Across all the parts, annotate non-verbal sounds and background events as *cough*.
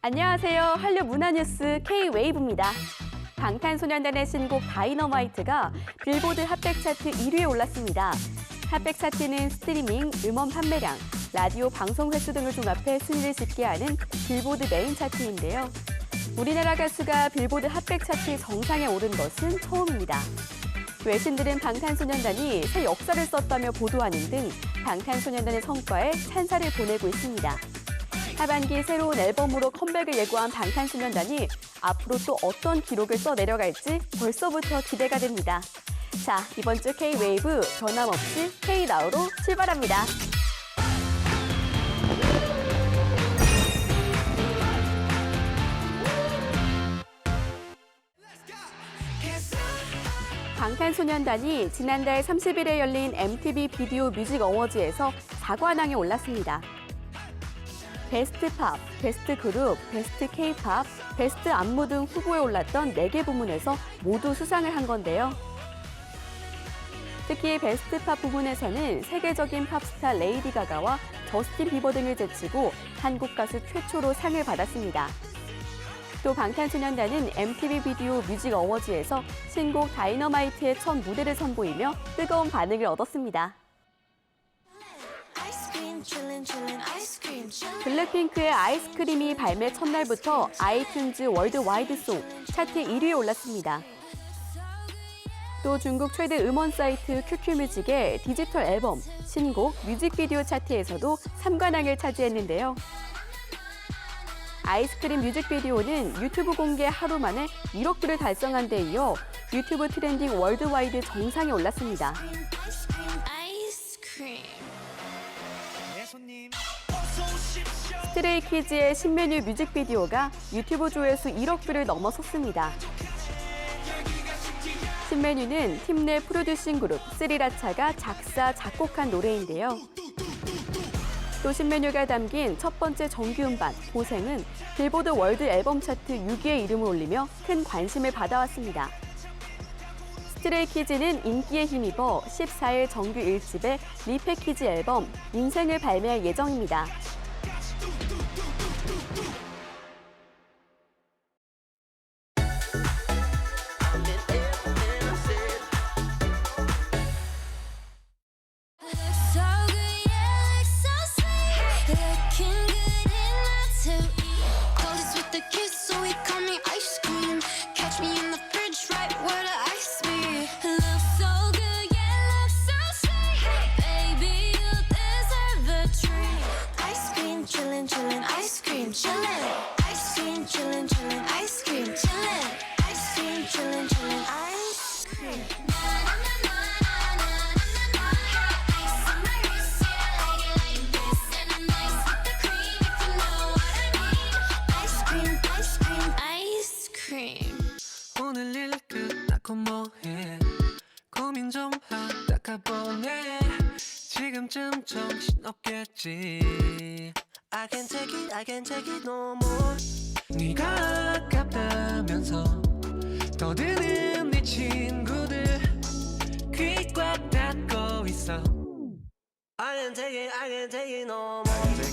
안녕하세요. 한류 문화뉴스 K-웨이브입니다. 방탄소년단의 신곡 다이너마이트가 빌보드 핫백 차트 1위에 올랐습니다. 핫백 차트는 스트리밍, 음원 판매량, 라디오 방송 횟수 등을 종합해 순위를 집계 하는 빌보드 메인 차트인데요. 우리나라 가수가 빌보드 핫백 차트 정상에 오른 것은 처음입니다. 외신들은 방탄소년단이 새 역사를 썼다며 보도하는 등 방탄소년단의 성과에 찬사를 보내고 있습니다. 하반기 새로운 앨범으로 컴백을 예고한 방탄소년단이 앞으로 또 어떤 기록을 써 내려갈지 벌써부터 기대가 됩니다. 자, 이번 주 K-웨이브 변함없이 K-나우로 출발합니다. 방탄소년단이 지난달 30일에 열린 MTV 비디오 뮤직 어워즈에서 4관왕에 올랐습니다. 베스트 팝, 베스트 그룹, 베스트 K-팝, 베스트 안무 등 후보에 올랐던 4개 부문에서 모두 수상을 한 건데요. 특히 베스트 팝 부문에서는 세계적인 팝스타 레이디 가가와 저스틴 비버 등을 제치고 한국 가수 최초로 상을 받았습니다. 또 방탄소년단은 MTV 비디오 뮤직 어워즈에서 신곡 다이너마이트의 첫 무대를 선보이며 뜨거운 반응을 얻었습니다. 블랙핑크의 아이스크림이 발매 첫날부터 아이튠즈 월드와이드 송 차트 1위에 올랐습니다. 또 중국 최대 음원 사이트 QQ뮤직의 디지털 앨범, 신곡, 뮤직비디오 차트에서도 3관왕을 차지했는데요. 아이스크림 뮤직비디오는 유튜브 공개 하루 만에 1억 뷰를 달성한 데 이어 유튜브 트렌딩 월드와이드 정상에 올랐습니다. 스트레이 키즈의 신메뉴 뮤직비디오가 유튜브 조회수 1억 뷰를 넘어섰습니다. 신메뉴는 팀 내 프로듀싱 그룹 스리라차가 작사, 작곡한 노래인데요. 또 신메뉴가 담긴 첫 번째 정규 음반 고생은 빌보드 월드 앨범 차트 6위에 이름을 올리며 큰 관심을 받아왔습니다. 스트레이키즈는 인기에 힘입어 14일 정규 1집의 리패키지 앨범 인생을 발매할 예정입니다. 없겠지 I can take it, I can take it no more 네가 아깝다면서 떠드는 네 친구들 귀꽉 닫고 있어 I can take it, I can take it no more.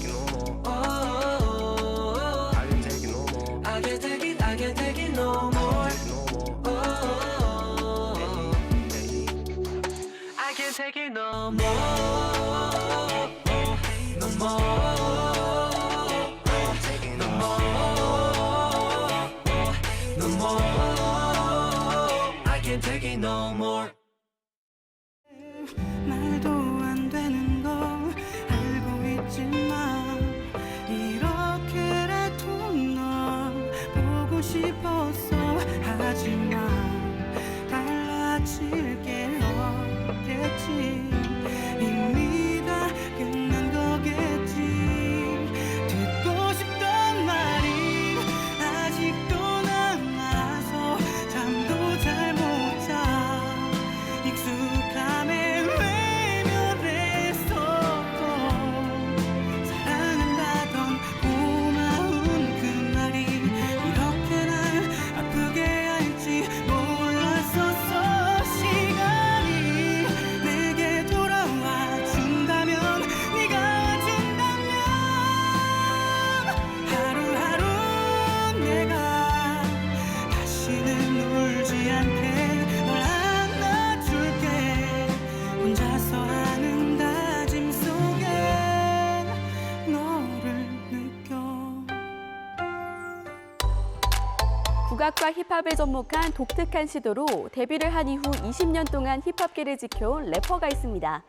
국악과 힙합에 접목한 독특한 시도로 데뷔를 한 이후 20년 동안 힙합계를 지켜온 래퍼가 있습니다.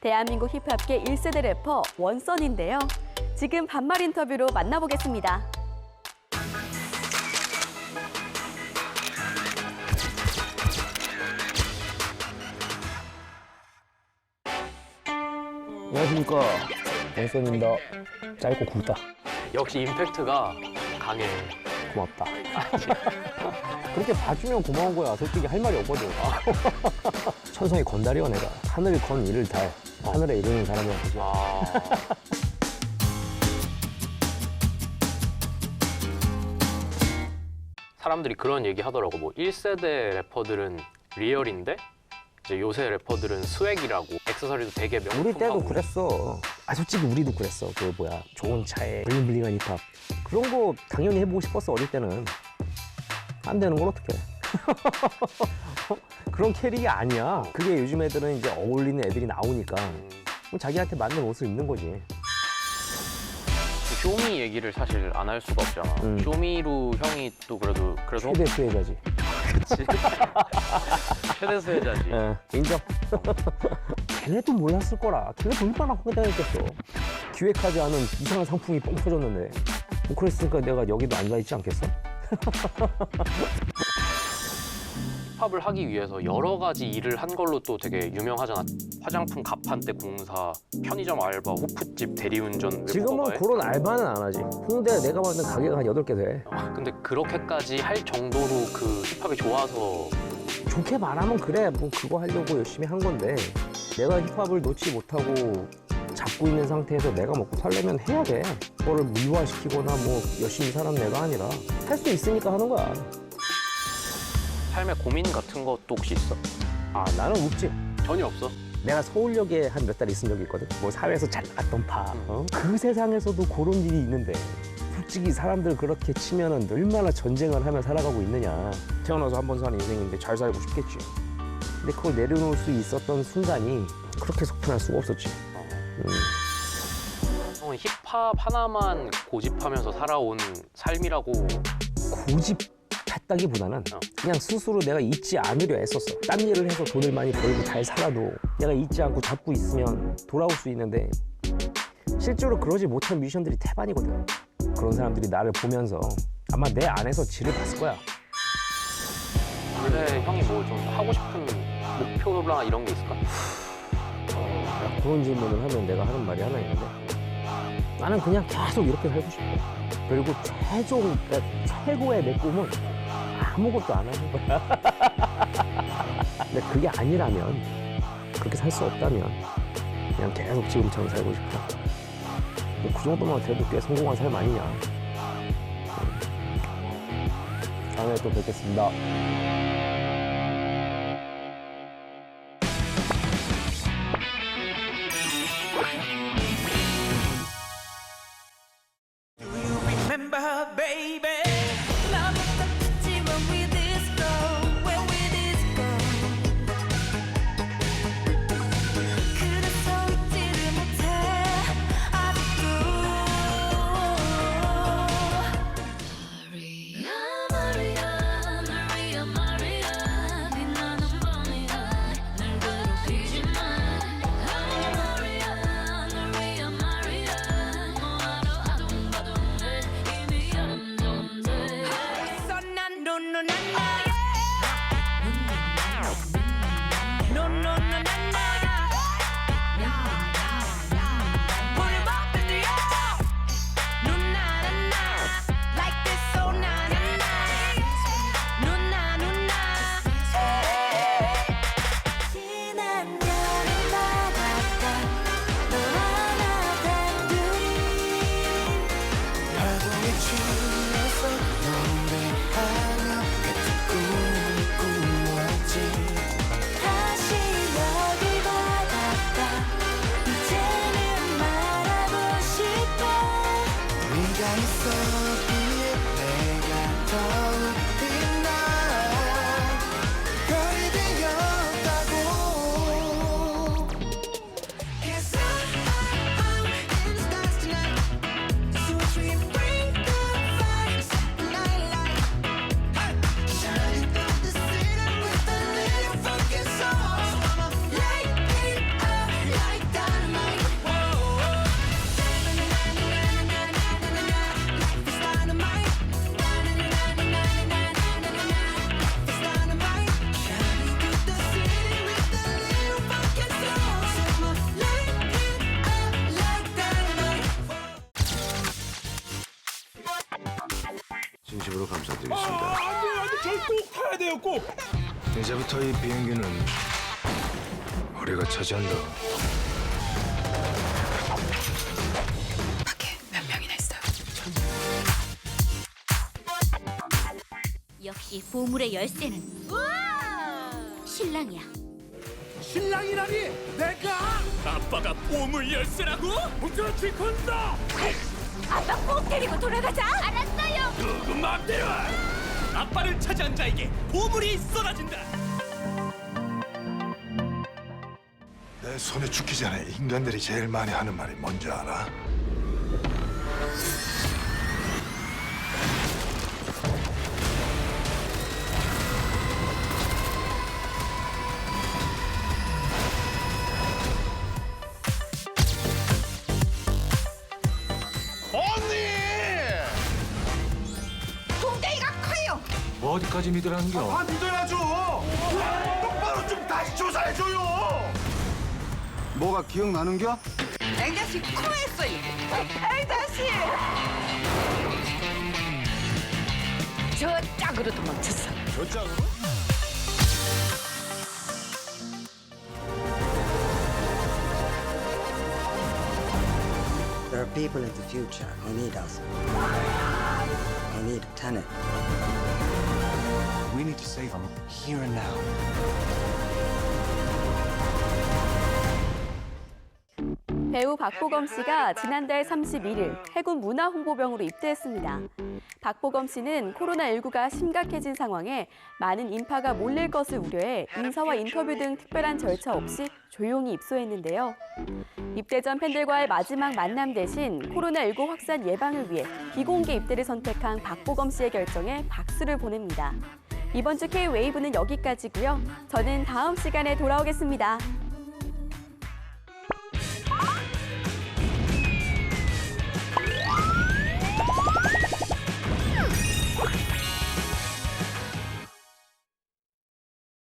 대한민국 힙합계 1세대 래퍼 원선인데요. 지금 반말 인터뷰로 만나보겠습니다. 안녕하십니까 원선입니다 짧고 굵다 역시 임팩트가 강해. 고맙다. *laughs* 그렇게 봐주면 고마운 거야. 솔직히 할 말이 없거든 *laughs* 천성의 건달이야 내가. 하늘을 건 이를 달 하늘에 이르는 사람이야 와. *laughs* 사람들이 그런 얘기 하더라고. 뭐 1세대 래퍼들은 리얼인데 이제 요새 래퍼들은 스웩이라고 액세서리도 되게 명품하고. 우리 때도 그랬어 아 솔직히 우리도 그랬어 그 뭐야 좋은 차에 블링블링한 힙합 그런 거 당연히 해보고 싶었어 어릴 때는 안 되는 걸 어떡해 *laughs* 그런 캐릭이 아니야 그게 요즘 애들은 이제 어울리는 애들이 나오니까 음, 그럼 자기한테 맞는 옷을 입는 거지 쇼미 얘기를 사실 안 할 수가 없잖아. 음. 쇼미로 형이 또 그래도 그래서 최대 수혜자지 *laughs* 그치? *laughs* 최대 수혜자지. 예, 인정. 걔네도 몰랐을 거라. 걔네도 얼마나 황당했겠어. 기획하지 않은 이상한 상품이 뻥 터졌는데. 뭐 그랬으니까 내가 여기도 앉아있지 않겠어? *laughs* 힙합을 하기 위해서 여러 가지 일을 한 걸로 또 되게 유명하잖아. 화장품 가판대 공사, 편의점 알바, 호프집 대리운전. 지금은. 그런 알바는 안 하지. 홍대에 내가 봤는 가게가 한 8개 돼. 근데 그렇게까지 할 정도로 그 힙합이 좋아서 좋게 말하면 그래. 뭐 그거 하려고 열심히 한 건데. 내가 힙합을 놓지 못하고 잡고 있는 상태에서 내가 먹고 살려면 해야 돼. 그거를 물화시키거나 뭐 열심히 사는 내가 아니라 할 수 있으니까 하는 거야. 삶의 고민 같은 것도 혹시 있어? 아, 나는 없지. 전혀 없어. 내가 서울역에 한 몇 달 있은 적이 있거든. 뭐 사회에서 잘 나갔던 파. 어? 그 세상에서도 그런 일이 있는데 솔직히 사람들 그렇게 치면은 얼마나 전쟁을 하며 살아가고 있느냐. 태어나서 한 번 사는 인생인데 잘 살고 싶겠지. 근데 그걸 내려놓을 수 있었던 순간이 그렇게 속편할 수가 없었지. 음. 형은 힙합 하나만 고집하면서 살아온 삶이라고 고집했다기보다는 어. 그냥 스스로 내가 잊지 않으려 애썼어. 딴 일을 해서 돈을 많이 벌고 잘 살아도 내가 잊지 않고 잡고 있으면 돌아올 수 있는데 실제로 그러지 못한 뮤지션들이 태반이거든. 그런 사람들이 나를 보면서 아마 내 안에서 지를 봤을 거야. 원래 형이 뭐 좀 하고 싶은 목표나 이런 게 있을까? 어, 그런 질문을 하면 내가 하는 말이 하나 있는데 나는 그냥 계속 이렇게 살고 싶어. 그리고 최종, 그러니까 최고의 내 꿈은 아무것도 안 하는 거야. *laughs* 근데 그게 아니라면, 그렇게 살 수 없다면, 그냥 계속 지금처럼 살고 싶어. 뭐그 정도만 돼도 꽤 성공한 삶 아니냐. 음. 다음에 또 뵙겠습니다. No, no, no, no. 없고 이제부터 이 비행기는 우리가 차지한다. 역시 보물의 열쇠는 신랑이야. 신랑이라니 내가 아빠가 보물 열쇠라고? 그렇지 건다 아빠 꼭 데리고 돌아가자. 알았어요. 누구 맘대로 아빠를 차지한 자에게 보물이 쏟아진다 내 손에 죽기 전에 인간들이 제일 많이 하는 말이 뭔지 알아? 어디까지 믿으라는 겨? 아 믿어야죠 똑바로 좀 다시 조사해줘요 뭐가 기억나는겨? 저 짝으로 도망쳤어. There are people in the future who need us. They need a tenant. We need to save them here and now. 배우 박보검 씨가 지난달 31일 해군 문화홍보병으로 입대했습니다. 박보검 씨는 코로나19가 심각해진 상황에 많은 인파가 몰릴 것을 우려해 인사와 인터뷰 등 특별한 절차 없이 조용히 입소했는데요. 입대 전 팬들과의 마지막 만남 대신 코로나19 확산 예방을 위해 비공개 입대를 선택한 박보검 씨의 결정에 박수를 보냅니다. 이번 주 K-웨이브는 여기까지고요. 저는 다음 시간에 돌아오겠습니다.